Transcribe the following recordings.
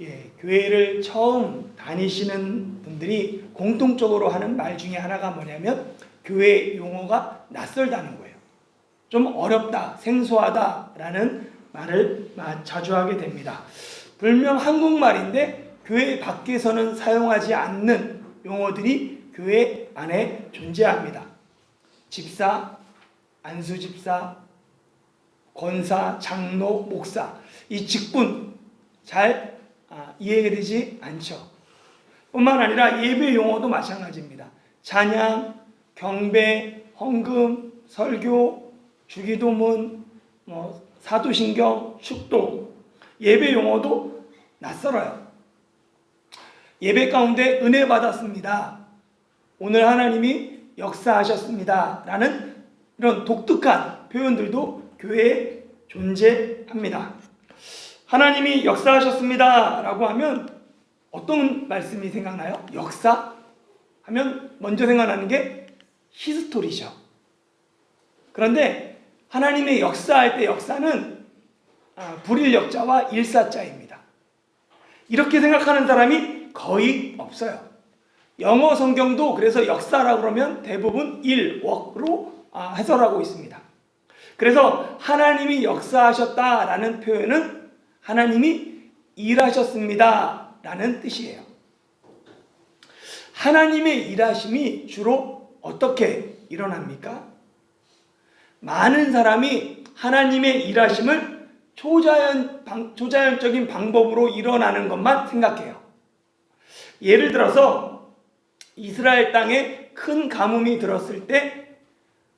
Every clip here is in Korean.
예, 교회를 처음 다니시는 분들이 공통적으로 하는 말 중에 하나가 뭐냐면 교회 용어가 낯설다는 거예요. 좀 어렵다, 생소하다라는 말을 마- 자주 하게 됩니다. 불명 한국말인데 교회 밖에서는 사용하지 않는 용어들이 교회 안에 존재합니다. 집사, 안수집사, 권사, 장로, 목사 이 직분 잘 아, 이해되지 않죠. 뿐만 아니라 예배 용어도 마찬가지입니다. 찬양, 경배, 헌금, 설교, 주기도문, 뭐 사도신경, 축도 예배 용어도 낯설어요. 예배 가운데 은혜 받았습니다. 오늘 하나님이 역사하셨습니다. 라는 이런 독특한 표현들도 교회에 존재합니다. 하나님이 역사하셨습니다. 라고 하면 어떤 말씀이 생각나요? 역사? 하면 먼저 생각나는 게 히스토리죠. 그런데 하나님의 역사할 때 역사는 아, 불일 역자와 일사자입니다. 이렇게 생각하는 사람이 거의 없어요. 영어 성경도 그래서 역사라고 그러면 대부분 일, 웍으로 아, 해설하고 있습니다. 그래서 하나님이 역사하셨다라는 표현은 하나님이 일하셨습니다 라는 뜻이에요. 하나님의 일하심이 주로 어떻게 일어납니까? 많은 사람이 하나님의 일하심을 초자연, 방, 초자연적인 방법으로 일어나는 것만 생각해요. 예를 들어서 이스라엘 땅에 큰 가뭄이 들었을 때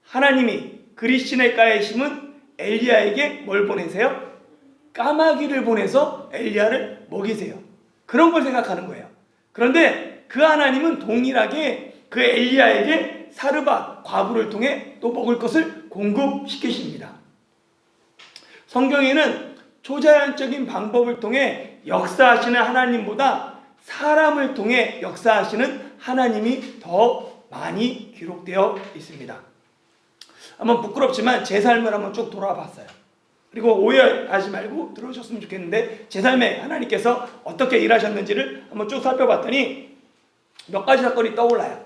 하나님이 그리시네가에 심은 엘리야에게 뭘 보내세요? 까마귀를 보내서 엘리야를 먹이세요. 그런 걸 생각하는 거예요. 그런데 그 하나님은 동일하게 그 엘리야에게 사르밧 과부를 통해 또 먹을 것을 공급시키십니다. 성경에는 초자연적인 방법을 통해 역사하시는 하나님보다 사람을 통해 역사하시는 하나님이 더 많이 기록되어 있습니다. 한번 부끄럽지만 제 삶을 한번 쭉 돌아봤어요. 그리고 오해하지 말고 들어주셨으면 좋겠는데 제 삶에 하나님께서 어떻게 일하셨는지를 한번 쭉 살펴봤더니 몇 가지 사건이 떠올라요.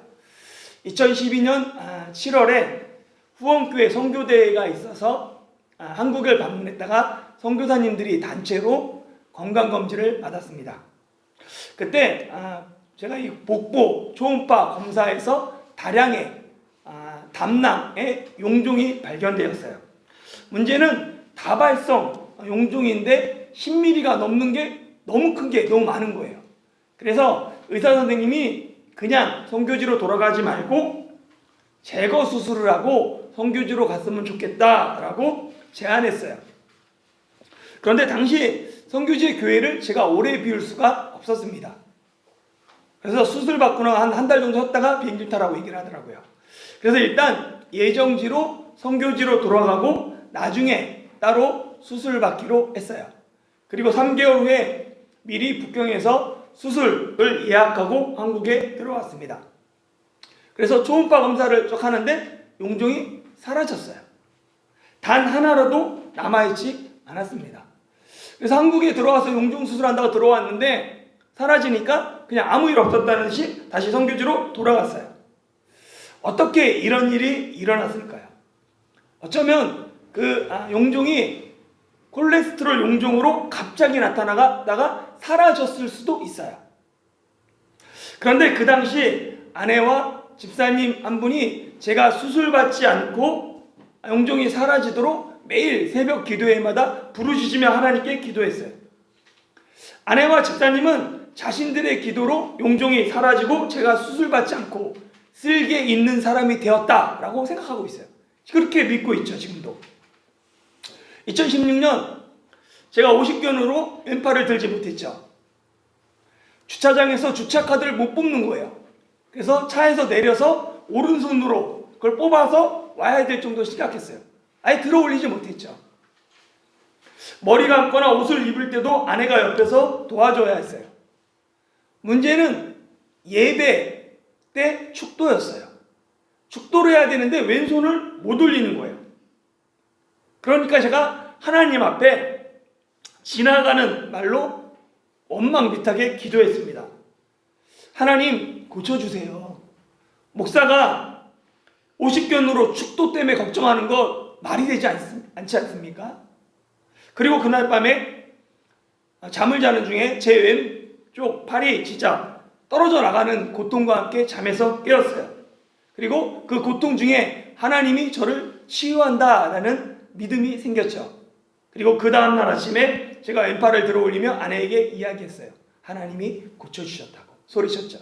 2012년 7월에 후원교회 선교대회가 있어서 아, 한국을 방문했다가 선교사님들이 단체로 건강검진을 받았습니다. 그때 아, 제가 이 복부 초음파 검사에서 다량의 아, 담낭의 용종이 발견되었어요. 문제는 다발성 용종인데 10mm가 넘는 게 너무 큰 게 너무 많은 거예요. 그래서 의사 선생님이 그냥 성교지로 돌아가지 말고 제거 수술을 하고 성교지로 갔으면 좋겠다라고 제안했어요. 그런데 당시 성교지의 교회를 제가 오래 비울 수가 없었습니다. 그래서 수술 받고 한한 달 정도 했다가 비행기 타라고 얘기를 하더라고요. 그래서 일단 예정지로 성교지로 돌아가고 나중에 따로 수술 받기로 했어요. 그리고 3개월 후에 미리 북경에서 수술을 예약하고 한국에 들어왔습니다. 그래서 초음파 검사를 쭉 하는데 용종이 사라졌어요. 단 하나라도 남아있지 않았습니다. 그래서 한국에 들어와서 용종 수술한다고 들어왔는데 사라지니까 그냥 아무 일 없었다는 듯이 다시 성교지로 돌아갔어요. 어떻게 이런 일이 일어났을까요? 어쩌면 그 아, 용종이 콜레스테롤 용종으로 갑자기 나타나다가 사라졌을 수도 있어요. 그런데 그 당시 아내와 집사님 한 분이 제가 수술받지 않고 용종이 사라지도록 매일 새벽 기도회마다 부르짖으며 하나님께 기도했어요. 아내와 집사님은 자신들의 기도로 용종이 사라지고 제가 수술받지 않고 쓸개 있는 사람이 되었다라고 생각하고 있어요. 그렇게 믿고 있죠, 지금도. 2016년 제가 50견으로 왼팔을 들지 못했죠. 주차장에서 주차카드를 못 뽑는 거예요. 그래서 차에서 내려서 오른손으로 그걸 뽑아서 와야 될 정도 심각했어요. 아예 들어 올리지 못했죠. 머리 감거나 옷을 입을 때도 아내가 옆에서 도와줘야 했어요. 문제는 예배 때 축도였어요. 축도를 해야 되는데 왼손을 못 올리는 거예요. 그러니까 제가 하나님 앞에 지나가는 말로 원망비탁에 기도했습니다. 하나님 고쳐주세요. 목사가 50견으로 축도 때문에 걱정하는 거 말이 되지 않, 않지 않습니까? 그리고 그날 밤에 잠을 자는 중에 제 왼쪽 팔이 진짜 떨어져 나가는 고통과 함께 잠에서 깨었어요. 그리고 그 고통 중에 하나님이 저를 치유한다라는 믿음이 생겼죠. 그리고 그 다음날 아침에 제가 왼팔을 들어 올리며 아내에게 이야기했어요. 하나님이 고쳐주셨다고 소리쳤죠.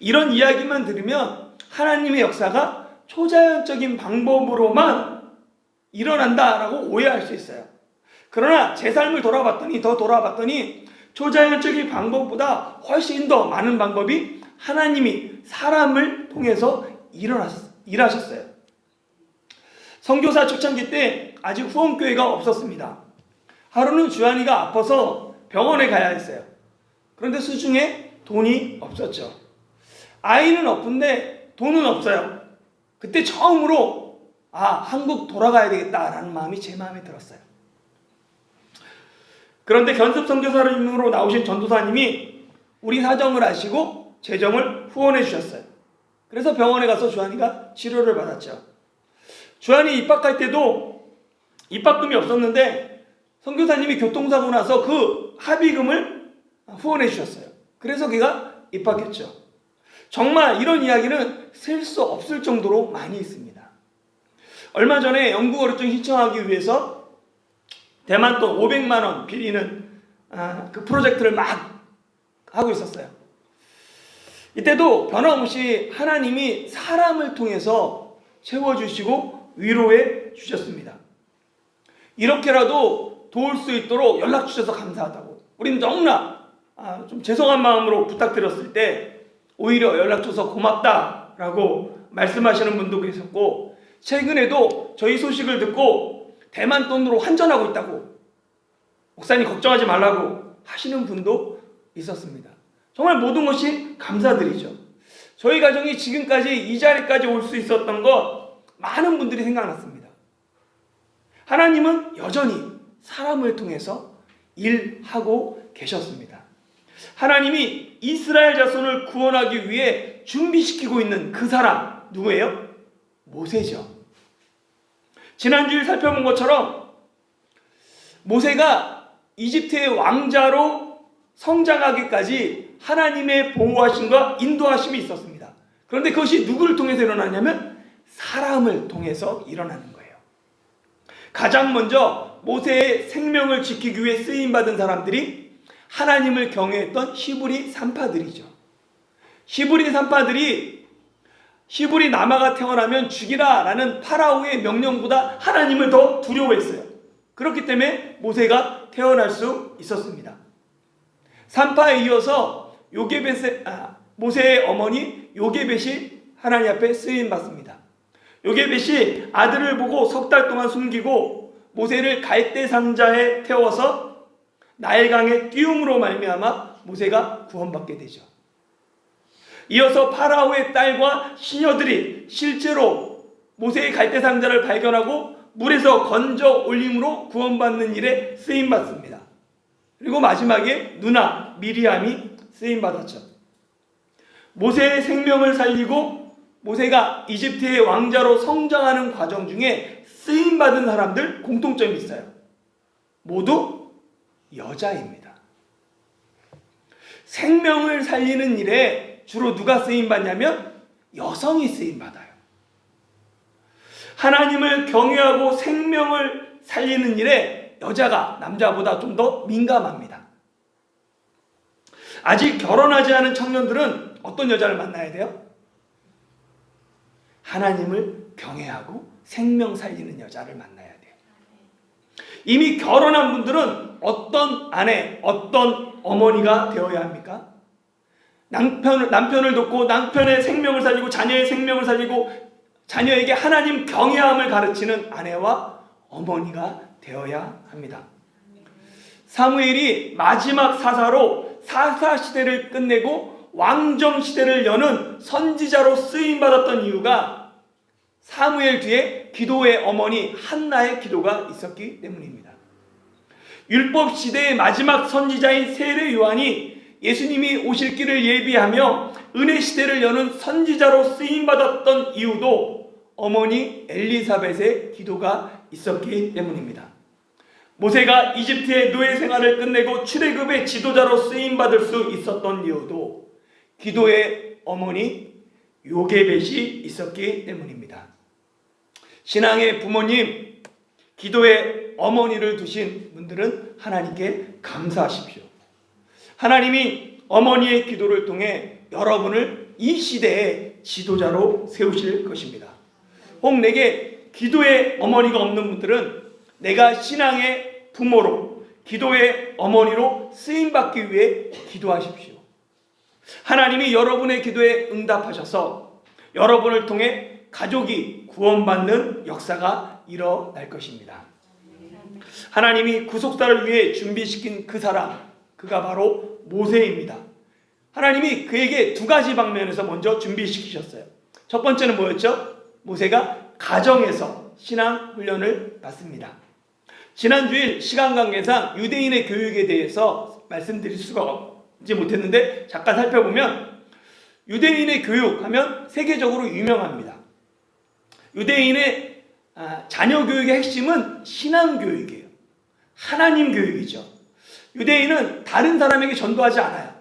이런 이야기만 들으면 하나님의 역사가 초자연적인 방법으로만 일어난다라고 오해할 수 있어요. 그러나 제 삶을 돌아봤더니 더 돌아봤더니 초자연적인 방법보다 훨씬 더 많은 방법이 하나님이 사람을 통해서 일어나셨, 일하셨어요. 선교사 초창기 때 아직 후원교회가 없었습니다. 하루는 주한이가 아파서 병원에 가야 했어요. 그런데 수중에 돈이 없었죠. 아이는 없는데 돈은 없어요. 그때 처음으로 아 한국 돌아가야 되겠다라는 마음이 제 마음에 들었어요. 그런데 견습 선교사님으로 나오신 전도사님이 우리 사정을 아시고 재정을 후원해 주셨어요. 그래서 병원에 가서 주한이가 치료를 받았죠. 주한이 입학할 때도 입학금이 없었는데 선교사님이 교통사고 나서 그 합의금을 후원해 주셨어요. 그래서 걔가 입학했죠. 정말 이런 이야기는 셀 수 없을 정도로 많이 있습니다. 얼마 전에 영국어로증 신청하기 위해서 대만 돈 500만 원 빌리는 아, 그 프로젝트를 막 하고 있었어요. 이때도 변함없이 하나님이 사람을 통해서 채워주시고 위로해 주셨습니다. 이렇게라도 도울 수 있도록 연락 주셔서 감사하다고. 우리는 너무나 아, 좀 죄송한 마음으로 부탁드렸을 때 오히려 연락 줘서 고맙다라고 말씀하시는 분도 계셨고 최근에도 저희 소식을 듣고 대만 돈으로 환전하고 있다고 목사님 걱정하지 말라고 하시는 분도 있었습니다. 정말 모든 것이 감사드리죠. 저희 가정이 지금까지 이 자리까지 올 수 있었던 것 많은 분들이 생각났습니다. 하나님은 여전히 사람을 통해서 일하고 계셨습니다. 하나님이 이스라엘 자손을 구원하기 위해 준비시키고 있는 그 사람 누구예요? 모세죠. 지난주에 살펴본 것처럼 모세가 이집트의 왕자로 성장하기까지 하나님의 보호하심과 인도하심이 있었습니다. 그런데 그것이 누구를 통해서 일어나냐면 사람을 통해서 일어나는 거예요. 가장 먼저 모세의 생명을 지키기 위해 쓰임 받은 사람들이 하나님을 경외했던 히브리 산파들이죠. 히브리 산파들이 히브리 남아가 태어나면 죽이라라는 파라오의 명령보다 하나님을 더 두려워했어요. 그렇기 때문에 모세가 태어날 수 있었습니다. 산파에 이어서 요게벳의 아, 모세의 어머니 요게벳이 하나님 앞에 쓰임 받습니다. 요게벳이 아들을 보고 석 달 동안 숨기고 모세를 갈대 상자에 태워서 나일강의 띄움으로 말미암아 모세가 구원받게 되죠. 이어서 파라오의 딸과 시녀들이 실제로 모세의 갈대 상자를 발견하고 물에서 건져 올림으로 구원받는 일에 쓰임 받습니다. 그리고 마지막에 누나 미리암이 쓰임 받았죠. 모세의 생명을 살리고 모세가 이집트의 왕자로 성장하는 과정 중에 쓰임 받은 사람들 공통점이 있어요. 모두 여자입니다. 생명을 살리는 일에 주로 누가 쓰임 받냐면 여성이 쓰임 받아요. 하나님을 경외하고 생명을 살리는 일에 여자가 남자보다 좀 더 민감합니다. 아직 결혼하지 않은 청년들은 어떤 여자를 만나야 돼요? 하나님을 경외하고 생명 살리는 여자를 만나야 돼요. 이미 결혼한 분들은 어떤 아내, 어떤 어머니가 되어야 합니까? 남편을, 남편을 돕고 남편의 생명을 살리고 자녀의 생명을 살리고 자녀에게 하나님 경외함을 가르치는 아내와 어머니가 되어야 합니다. 사무엘이 마지막 사사로 사사 시대를 끝내고 왕정 시대를 여는 선지자로 쓰임 받았던 이유가 사무엘 뒤에 기도의 어머니 한나의 기도가 있었기 때문입니다. 율법 시대의 마지막 선지자인 세례 요한이 예수님이 오실 길을 예비하며 은혜 시대를 여는 선지자로 쓰임 받았던 이유도 어머니 엘리사벳의 기도가 있었기 때문입니다. 모세가 이집트의 노예 생활을 끝내고 출애굽의 지도자로 쓰임 받을 수 있었던 이유도 기도의 어머니 요게벳이 있었기 때문입니다. 신앙의 부모님, 기도의 어머니를 두신 분들은 하나님께 감사하십시오. 하나님이 어머니의 기도를 통해 여러분을 이 시대의 지도자로 세우실 것입니다. 혹 내게 기도의 어머니가 없는 분들은 내가 신앙의 부모로 기도의 어머니로 쓰임 받기 위해 기도하십시오. 하나님이 여러분의 기도에 응답하셔서 여러분을 통해 가족이 구원받는 역사가 일어날 것입니다. 하나님이 구속사를 위해 준비시킨 그 사람, 그가 바로 모세입니다. 하나님이 그에게 두 가지 방면에서 먼저 준비시키셨어요. 첫 번째는 뭐였죠? 모세가 가정에서 신앙 훈련을 받습니다. 지난 주일 시간 관계상 유대인의 교육에 대해서 말씀드릴 수가 없지 못했는데 잠깐 살펴보면 유대인의 교육 하면 세계적으로 유명합니다. 유대인의 아, 자녀 교육의 핵심은 신앙 교육이에요. 하나님 교육이죠. 유대인은 다른 사람에게 전도하지 않아요.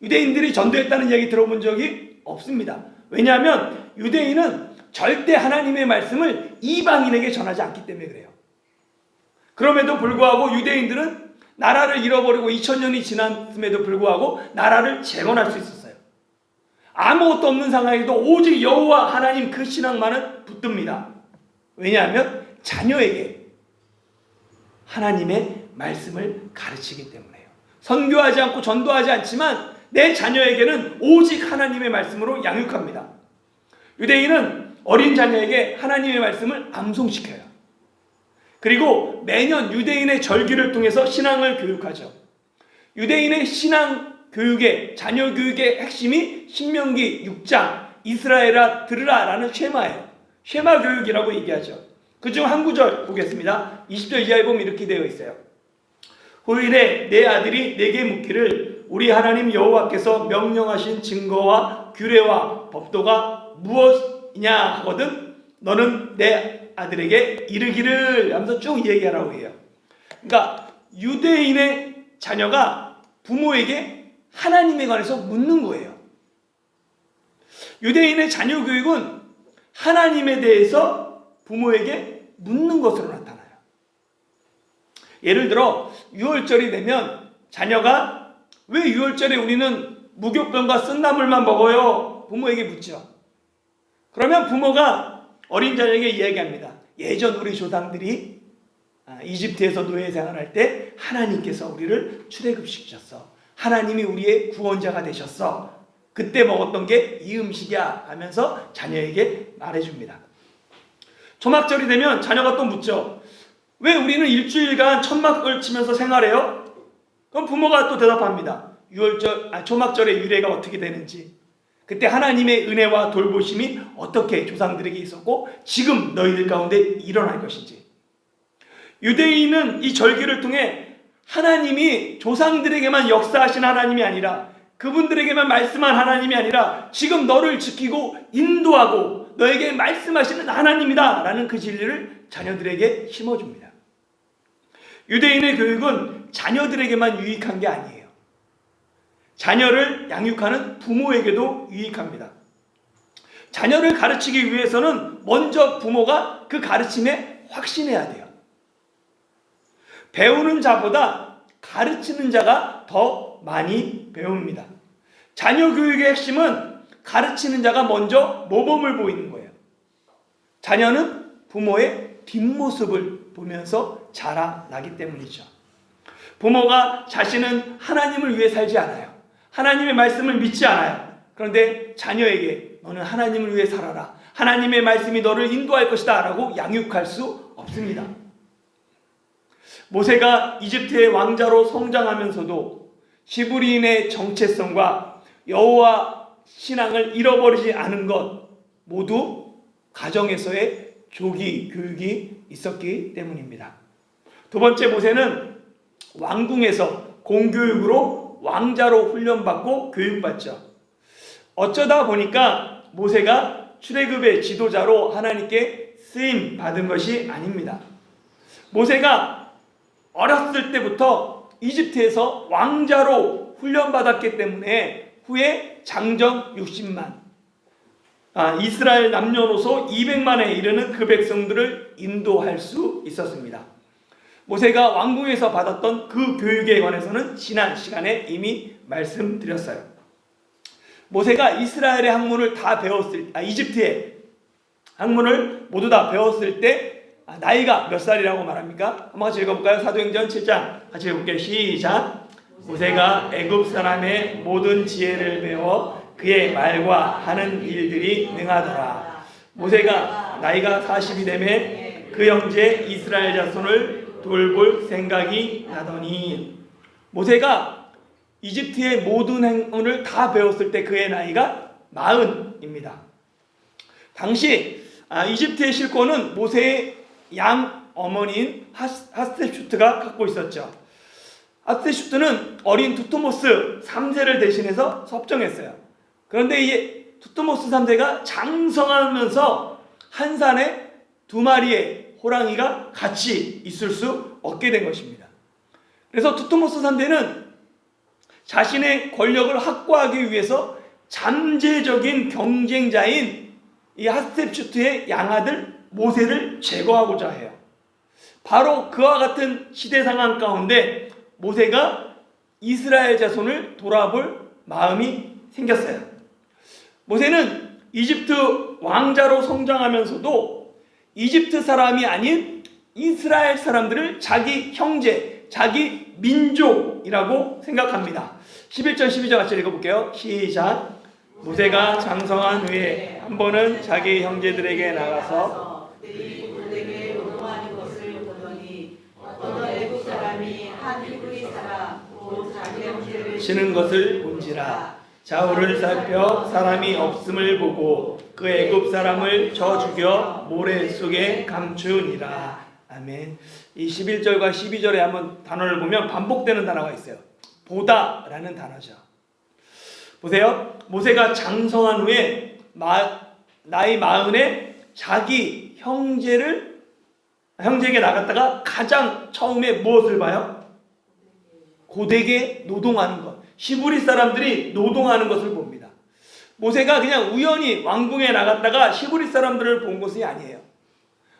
유대인들이 전도했다는 이야기 들어본 적이 없습니다. 왜냐하면 유대인은 절대 하나님의 말씀을 이방인에게 전하지 않기 때문에 그래요. 그럼에도 불구하고 유대인들은 나라를 잃어버리고 2000년이 지났음에도 불구하고 나라를 재건할 수 있었어요. 아무것도 없는 상황에도 오직 여호와 하나님 그 신앙만은 붙듭니다. 왜냐하면 자녀에게 하나님의 말씀을 가르치기 때문에요. 선교하지 않고 전도하지 않지만 내 자녀에게는 오직 하나님의 말씀으로 양육합니다. 유대인은 어린 자녀에게 하나님의 말씀을 암송시켜요. 그리고 매년 유대인의 절기를 통해서 신앙을 교육하죠. 유대인의 신앙 교육의 자녀 교육의 핵심이 신명기 6장 이스라엘아 들으라라는 쉐마예요. 쉐마 교육이라고 얘기하죠. 그중 한 구절 보겠습니다. 20절 이하에 보면 이렇게 되어 있어요. 후일에 내 아들이 내게 묻기를 우리 하나님 여호와께서 명령하신 증거와 규례와 법도가 무엇이냐 하거든 너는 내 아들에게 이르기를 하면서 쭉 얘기하라고 해요. 그러니까 유대인의 자녀가 부모에게 하나님에 관해서 묻는 거예요. 유대인의 자녀 교육은 하나님에 대해서 부모에게 묻는 것으로 나타나요. 예를 들어 6월절이 되면 자녀가 왜 6월절에 우리는 무교병과 쓴나물만 먹어요? 부모에게 묻죠. 그러면 부모가 어린 자녀에게 이야기합니다. 예전 우리 조상들이 아, 이집트에서 노예 생활할 때 하나님께서 우리를 출애굽시키셨어. 하나님이 우리의 구원자가 되셨어. 그때 먹었던 게 이 음식이야 하면서 자녀에게 말해줍니다. 초막절이 되면 자녀가 또 묻죠. 왜 우리는 일주일간 천막을 치면서 생활해요? 그럼 부모가 또 대답합니다. 6월절, 아, 초막절의 유래가 어떻게 되는지. 그때 하나님의 은혜와 돌보심이 어떻게 조상들에게 있었고 지금 너희들 가운데 일어날 것인지. 유대인은 이 절기를 통해 하나님이 조상들에게만 역사하신 하나님이 아니라 그분들에게만 말씀한 하나님이 아니라 지금 너를 지키고 인도하고 너에게 말씀하시는 하나님이다 라는 그 진리를 자녀들에게 심어줍니다. 유대인의 교육은 자녀들에게만 유익한 게 아니에요. 자녀를 양육하는 부모에게도 유익합니다. 자녀를 가르치기 위해서는 먼저 부모가 그 가르침에 확신해야 돼요. 배우는 자보다 가르치는 자가 더 많이 배웁니다. 자녀 교육의 핵심은 가르치는 자가 먼저 모범을 보이는 거예요. 자녀는 부모의 뒷모습을 보면서 자라나기 때문이죠. 부모가 자신은 하나님을 위해 살지 않아요. 하나님의 말씀을 믿지 않아요. 그런데 자녀에게 너는 하나님을 위해 살아라. 하나님의 말씀이 너를 인도할 것이다. 라고 양육할 수 없습니다. 모세가 이집트의 왕자로 성장하면서도 시브리인의 정체성과 여호와 신앙을 잃어버리지 않은 것 모두 가정에서의 조기 교육이 있었기 때문입니다. 두 번째 모세는 왕궁에서 공교육으로 왕자로 훈련받고 교육받죠. 어쩌다 보니까 모세가 출애굽의 지도자로 하나님께 쓰임 받은 것이 아닙니다. 모세가 어렸을 때부터 이집트에서 왕자로 훈련받았기 때문에 후에 장정 60만 아, 이스라엘 남녀노소 200만에 이르는 그 백성들을 인도할 수 있었습니다. 모세가 왕궁에서 받았던 그 교육에 관해서는 지난 시간에 이미 말씀드렸어요. 모세가 이스라엘의 학문을 다 배웠을 아 이집트의 학문을 모두 다 배웠을 때 아, 나이가 몇 살이라고 말합니까? 한번 같이 읽어볼까요? 사도행전 7장 같이 읽어볼게요. 시작. 모세가 애굽 사람의 모든 지혜를 배워 그의 말과 하는 일들이 능하더라. 모세가 나이가 40이 되매 그 형제 이스라엘 자손을 돌볼 생각이 나더니 모세가 이집트의 모든 행운을 다 배웠을 때 그의 나이가 마흔입니다. 당시 아, 이집트의 실권은 모세의 양 어머니인 하스테슈트가 갖고 있었죠. 하스테슈트는 어린 투토모스 3세를 대신해서 섭정했어요. 그런데 이 투토모스 3세가 장성하면서 한 산에 두 마리의 호랑이가 같이 있을 수 없게 된 것입니다. 그래서 투토모스 3세는 자신의 권력을 확보하기 위해서 잠재적인 경쟁자인 이 하스텝슈트의 양아들 모세를 제거하고자 해요. 바로 그와 같은 시대 상황 가운데 모세가 이스라엘 자손을 돌아볼 마음이 생겼어요. 모세는 이집트 왕자로 성장하면서도 이집트 사람이 아닌 이스라엘 사람들을 자기 형제, 자기 민족이라고 생각합니다. 11절 12절 같이 읽어볼게요. 시작. 모세가 장성한 후에 한 번은 자기 형제들에게 나가서 치는 것을 본지라 좌우를 살펴 사람이 없음을 보고 그 애굽 사람을 쳐 죽여 모래 속에 감추니라 아멘 이 11절과 12절에 한번 단어를 보면 반복되는 단어가 있어요 보다라는 단어죠 보세요 모세가 장성한 후에 마, 나이 마흔에 자기 형제를 형제에게 나갔다가 가장 처음에 무엇을 봐요? 고되게 노동하는 것. 히브리 사람들이 노동하는 것을 봅니다. 모세가 그냥 우연히 왕궁에 나갔다가 히브리 사람들을 본 것이 아니에요.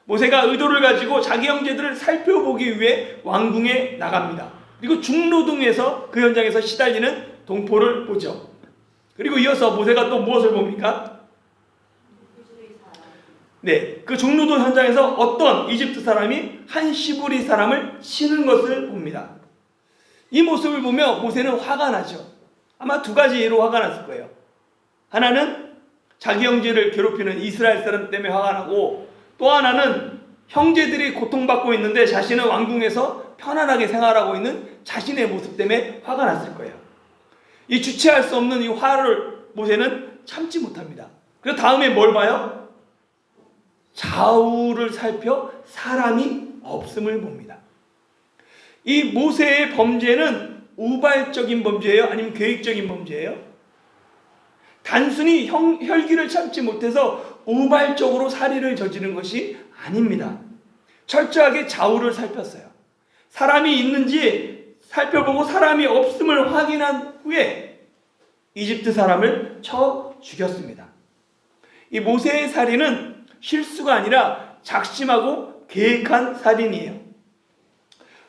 모세가 의도를 가지고 자기 형제들을 살펴보기 위해 왕궁에 나갑니다. 그리고 중노동에서 그 현장에서 시달리는 동포를 보죠. 그리고 이어서 모세가 또 무엇을 봅니까? 네, 그 중노동 현장에서 어떤 이집트 사람이 한 시부리 사람을 치는 것을 봅니다. 이 모습을 보며 모세는 화가 나죠. 아마 두 가지로 화가 났을 거예요. 하나는 자기 형제를 괴롭히는 이스라엘 사람 때문에 화가 나고 또 하나는 형제들이 고통받고 있는데 자신은 왕궁에서 편안하게 생활하고 있는 자신의 모습 때문에 화가 났을 거예요. 이 주체할 수 없는 이 화를 모세는 참지 못합니다. 그래서 다음에 뭘 봐요? 좌우를 살펴 사람이 없음을 봅니다. 이 모세의 범죄는 우발적인 범죄예요? 아니면 계획적인 범죄예요? 단순히 형, 혈기를 참지 못해서 우발적으로 살인을 저지른 것이 아닙니다. 철저하게 좌우를 살폈어요. 사람이 있는지 살펴보고 사람이 없음을 확인한 후에 이집트 사람을 쳐 죽였습니다. 이 모세의 살인은 실수가 아니라 작심하고 계획한 살인이에요.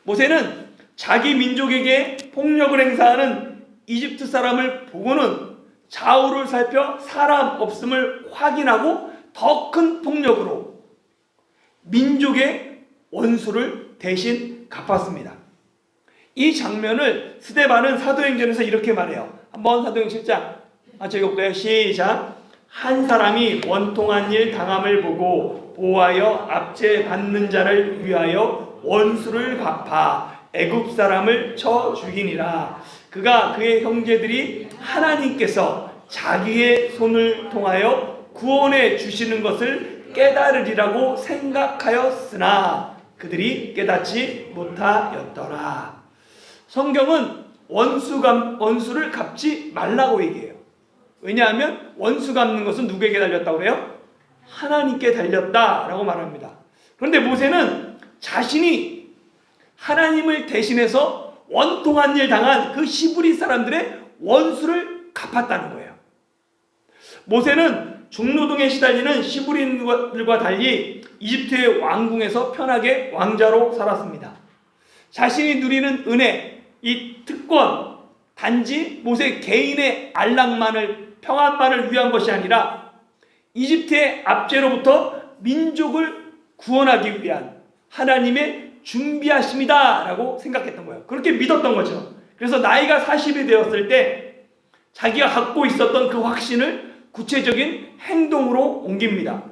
모세는 자기 민족에게 폭력을 행사하는 이집트 사람을 보고는 좌우를 살펴 사람 없음을 확인하고 더 큰 폭력으로 민족의 원수를 대신 갚았습니다. 이 장면을 스데반은 사도행전에서 이렇게 말해요. 한번 사도행전 7장 같이 읽어볼까요? 시작. 한 사람이 원통한 일 당함을 보고 보호하여 압제 받는 자를 위하여 원수를 갚아 애굽 사람을 쳐 죽이니라. 그가 그의 형제들이 하나님께서 자기의 손을 통하여 구원해 주시는 것을 깨달으리라고 생각하였으나 그들이 깨닫지 못하였더라. 성경은 원수 갚, 원수를 갚지 말라고 얘기해요. 왜냐하면 원수 갚는 것은 누구에게 달렸다고 그래요? 하나님께 달렸다라고 말합니다. 그런데 모세는 자신이 하나님을 대신해서 원통한 일 당한 그 시브리 사람들의 원수를 갚았다는 거예요. 모세는 중노동에 시달리는 시브리인들과 달리 이집트의 왕궁에서 편하게 왕자로 살았습니다. 자신이 누리는 은혜, 이 특권, 단지 모세 개인의 안락만을 평안만을 위한 것이 아니라 이집트의 압제로부터 민족을 구원하기 위한 하나님의 준비하심이다 라고 생각했던 거예요. 그렇게 믿었던 거죠. 그래서 나이가 40이 되었을 때 자기가 갖고 있었던 그 확신을 구체적인 행동으로 옮깁니다.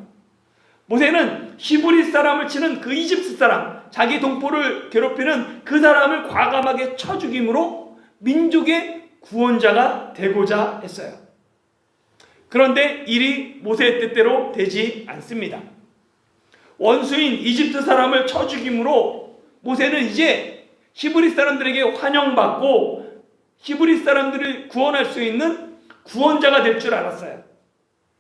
모세는 히브리 사람을 치는 그 이집트 사람, 자기 동포를 괴롭히는 그 사람을 과감하게 쳐 죽임으로 민족의 구원자가 되고자 했어요. 그런데 일이 모세의 뜻대로 되지 않습니다. 원수인 이집트 사람을 쳐 죽임으로 모세는 이제 히브리 사람들에게 환영받고 히브리 사람들을 구원할 수 있는 구원자가 될 줄 알았어요.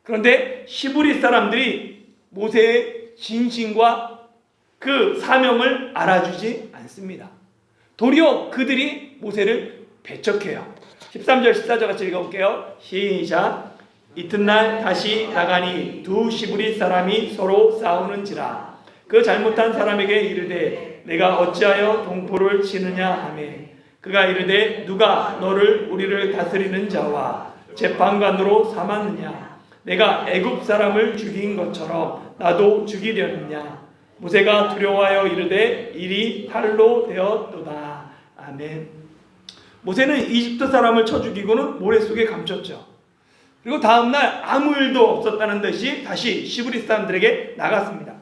그런데 히브리 사람들이 모세의 진심과 그 사명을 알아주지 않습니다. 도리어 그들이 모세를 배척해요. 13절 14절 같이 읽어볼게요. 시작. 이튿날 다시 나가니 두 시부리 사람이 서로 싸우는지라 그 잘못한 사람에게 이르되 내가 어찌하여 동포를 치느냐 하매 그가 이르되 누가 너를 우리를 다스리는 자와 재판관으로 삼았느냐? 내가 애굽 사람을 죽인 것처럼 나도 죽이려느냐? 모세가 두려워하여 이르되 일이 탈로 되었도다. 아멘. 모세는 이집트 사람을 쳐 죽이고는 모래 속에 감췄죠. 그리고 다음날 아무 일도 없었다는 듯이 다시 시브리 사람들에게 나갔습니다.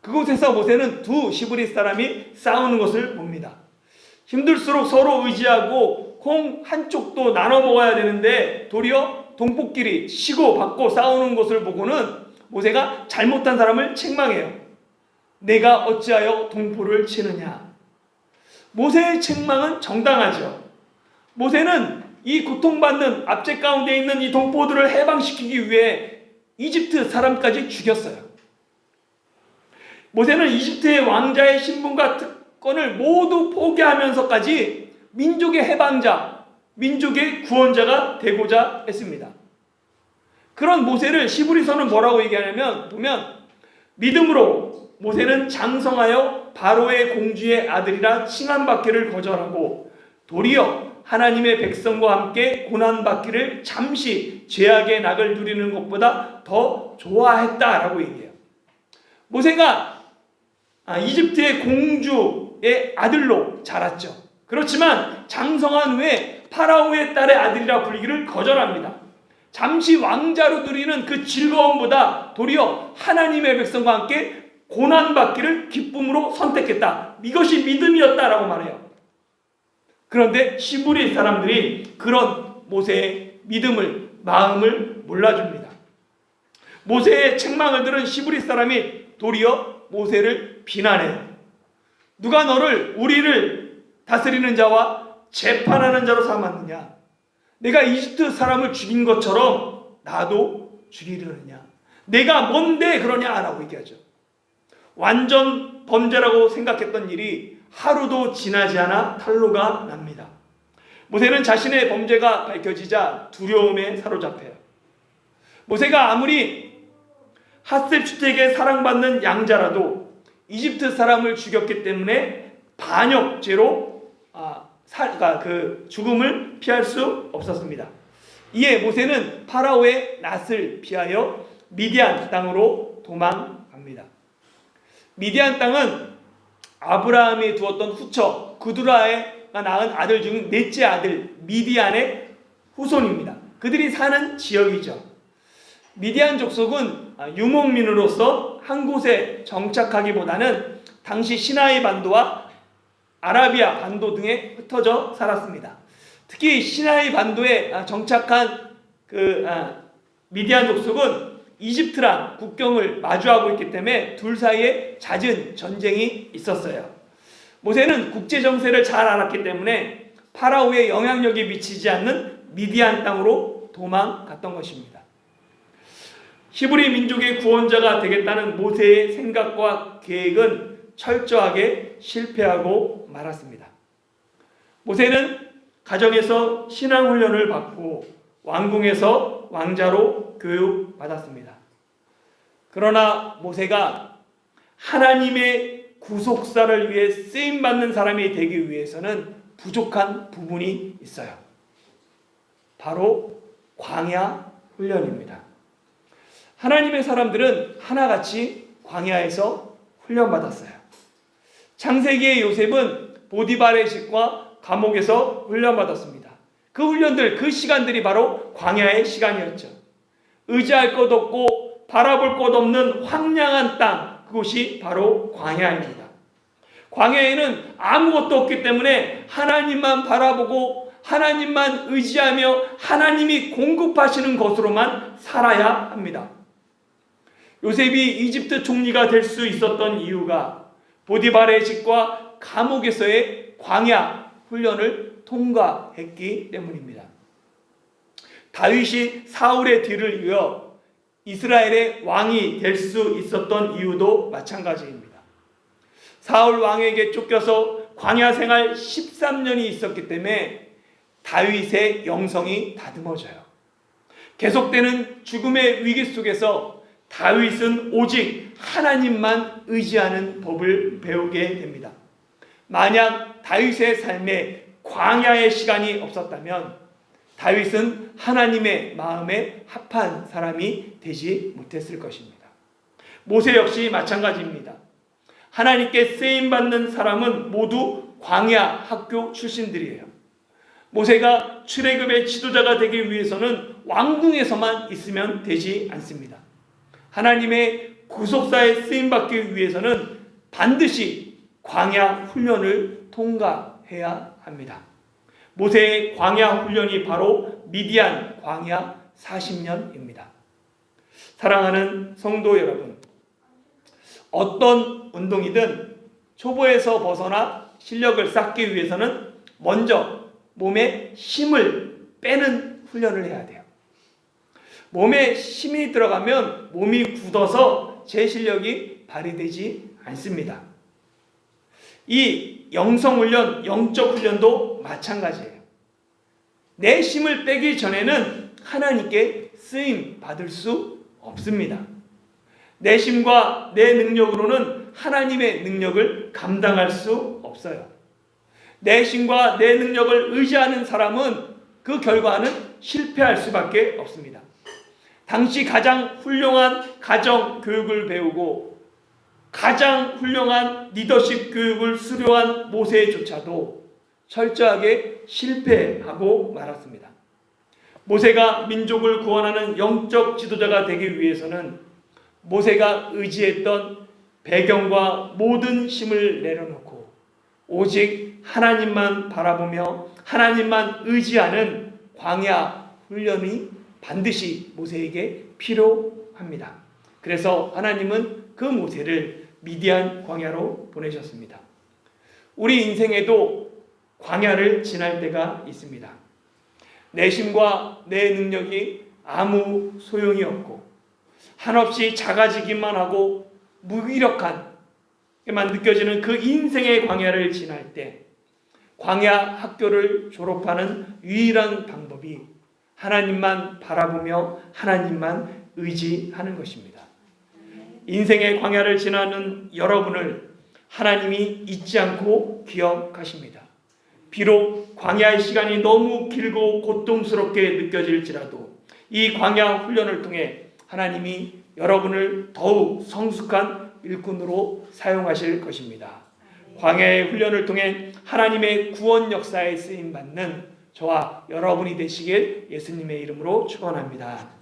그곳에서 모세는 두 시브리 사람이 싸우는 것을 봅니다. 힘들수록 서로 의지하고 콩 한쪽도 나눠 먹어야 되는데 도리어 동포끼리 쉬고 받고 싸우는 것을 보고는 모세가 잘못한 사람을 책망해요. 내가 어찌하여 동포를 치느냐. 모세의 책망은 정당하죠. 모세는 이 고통받는 압제 가운데 있는 이 동포들을 해방시키기 위해 이집트 사람까지 죽였어요. 모세는 이집트의 왕자의 신분과 특권을 모두 포기하면서까지 민족의 해방자, 민족의 구원자가 되고자 했습니다. 그런 모세를 시브리서는 뭐라고 얘기하냐면 보면 믿음으로 모세는 장성하여 바로의 공주의 아들이라 칭함받기를 거절하고 도리어 하나님의 백성과 함께 고난 받기를 잠시 죄악의 낙을 누리는 것보다 더 좋아했다라고 얘기해요. 모세가 아, 이집트의 공주의 아들로 자랐죠. 그렇지만 장성한 후에 파라오의 딸의 아들이라 불리기를 거절합니다. 잠시 왕자로 누리는 그 즐거움보다 도리어 하나님의 백성과 함께 고난받기를 기쁨으로 선택했다. 이것이 믿음이었다라고 말해요. 그런데 시부리 사람들이 그런 모세의 믿음을 마음을 몰라줍니다. 모세의 책망을 들은 시부리 사람이 도리어 모세를 비난해요. 누가 너를 우리를 다스리는 자와 재판하는 자로 삼았느냐? 내가 이집트 사람을 죽인 것처럼 나도 죽이려느냐? 내가 뭔데 그러냐라고 얘기하죠. 완전 범죄라고 생각했던 일이 하루도 지나지 않아 탄로가 납니다. 모세는 자신의 범죄가 밝혀지자 두려움에 사로잡혀요. 모세가 아무리 하셉주택에 사랑받는 양자라도 이집트 사람을 죽였기 때문에 반역죄로 아, 사, 그러니까 그 죽음을 피할 수 없었습니다. 이에 모세는 파라오의 낯을 피하여 미디안 땅으로 도망갑니다. 미디안 땅은 아브라함이 두었던 후처 구드라가 낳은 아들 중 넷째 아들 미디안의 후손입니다. 그들이 사는 지역이죠. 미디안 족속은 유목민으로서 한 곳에 정착하기보다는 당시 시나이 반도와 아라비아 반도 등에 흩어져 살았습니다. 특히 시나이 반도에 정착한 그 미디안 족속은 이집트랑 국경을 마주하고 있기 때문에 둘 사이에 잦은 전쟁이 있었어요. 모세는 국제 정세를 잘 알았기 때문에 파라오의 영향력이 미치지 않는 미디안 땅으로 도망갔던 것입니다. 히브리 민족의 구원자가 되겠다는 모세의 생각과 계획은 철저하게 실패하고 말았습니다. 모세는 가정에서 신앙 훈련을 받고 왕궁에서 왕자로 교육받았습니다. 그러나 모세가 하나님의 구속사를 위해 쓰임 받는 사람이 되기 위해서는 부족한 부분이 있어요. 바로 광야 훈련입니다. 하나님의 사람들은 하나같이 광야에서 훈련받았어요. 창세기의 요셉은 보디발의 집과 감옥에서 훈련받았습니다. 그 훈련들, 그 시간들이 바로 광야의 시간이었죠. 의지할 것 없고 바라볼 것 없는 황량한 땅, 그곳이 바로 광야입니다. 광야에는 아무것도 없기 때문에 하나님만 바라보고 하나님만 의지하며 하나님이 공급하시는 것으로만 살아야 합니다. 요셉이 이집트 총리가 될 수 있었던 이유가 보디발의 집과 감옥에서의 광야 훈련을 통과했기 때문입니다. 다윗이 사울의 뒤를 이어 이스라엘의 왕이 될 수 있었던 이유도 마찬가지입니다. 사울 왕에게 쫓겨서 광야 생활 13년이 있었기 때문에 다윗의 영성이 다듬어져요. 계속되는 죽음의 위기 속에서 다윗은 오직 하나님만 의지하는 법을 배우게 됩니다. 만약 다윗의 삶에 광야의 시간이 없었다면 다윗은 하나님의 마음에 합한 사람이 되지 못했을 것입니다. 모세 역시 마찬가지입니다. 하나님께 쓰임 받는 사람은 모두 광야 학교 출신들이에요. 모세가 출애굽의 지도자가 되기 위해서는 왕궁에서만 있으면 되지 않습니다. 하나님의 구속사에 쓰임 받기 위해서는 반드시 광야 훈련을 통과해야 합니다. 모세의 광야 훈련이 바로 미디안 광야 40년입니다. 사랑하는 성도 여러분, 어떤 운동이든 초보에서 벗어나 실력을 쌓기 위해서는 먼저 몸에 힘을 빼는 훈련을 해야 돼요. 몸에 힘이 들어가면 몸이 굳어서 제 실력이 발휘되지 않습니다. 이 영성 훈련, 영적 훈련도 마찬가지예요. 내 힘을 빼기 전에는 하나님께 쓰임 받을 수 없습니다. 내 힘과 내 능력으로는 하나님의 능력을 감당할 수 없어요. 내 힘과 내 능력을 의지하는 사람은 그 결과는 실패할 수밖에 없습니다. 당시 가장 훌륭한 가정 교육을 배우고 가장 훌륭한 리더십 교육을 수료한 모세조차도 철저하게 실패하고 말았습니다. 모세가 민족을 구원하는 영적 지도자가 되기 위해서는 모세가 의지했던 배경과 모든 힘을 내려놓고 오직 하나님만 바라보며 하나님만 의지하는 광야 훈련이 반드시 모세에게 필요합니다. 그래서 하나님은 그 모세를 미디안 광야로 보내셨습니다. 우리 인생에도 광야를 지날 때가 있습니다. 내 힘과 내 능력이 아무 소용이 없고 한없이 작아지기만 하고 무기력한 만 느껴지는 그 인생의 광야를 지날 때 광야 학교를 졸업하는 유일한 방법이 하나님만 바라보며 하나님만 의지하는 것입니다. 인생의 광야를 지나는 여러분을 하나님이 잊지 않고 기억하십니다. 비록 광야의 시간이 너무 길고 고통스럽게 느껴질지라도 이 광야 훈련을 통해 하나님이 여러분을 더욱 성숙한 일꾼으로 사용하실 것입니다. 광야의 훈련을 통해 하나님의 구원 역사에 쓰임 받는 저와 여러분이 되시길 예수님의 이름으로 축원합니다.